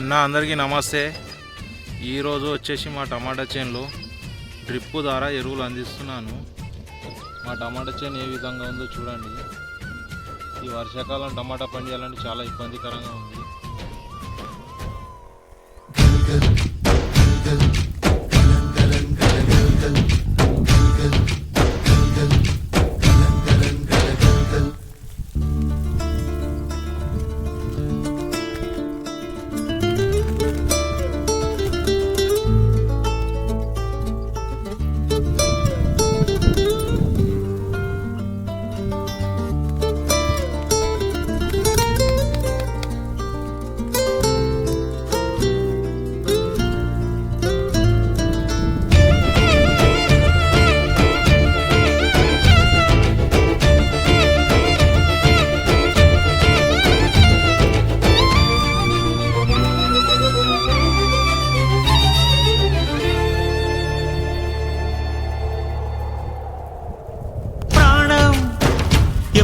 అన్న అందరికీ నమస్తే. ఈరోజు వచ్చేసి మా టమాటా చేనులో డ్రిప్ ద్వారా ఎరువులు అందిస్తున్నాను. మా టమాటా చేను ఏ విధంగా ఉందో చూడండి. ఈ వర్షాకాలం టమాటా పండియాలంటే చాలా ఇబ్బందికరంగా ఉంది.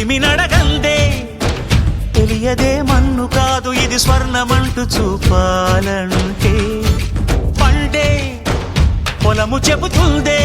పొలిమి నడగందే. తెలియదే మన్ను కాదు ఇది స్వర్ణమంటూ చూపాలంటే. పండే పొలము చెబుతుందే.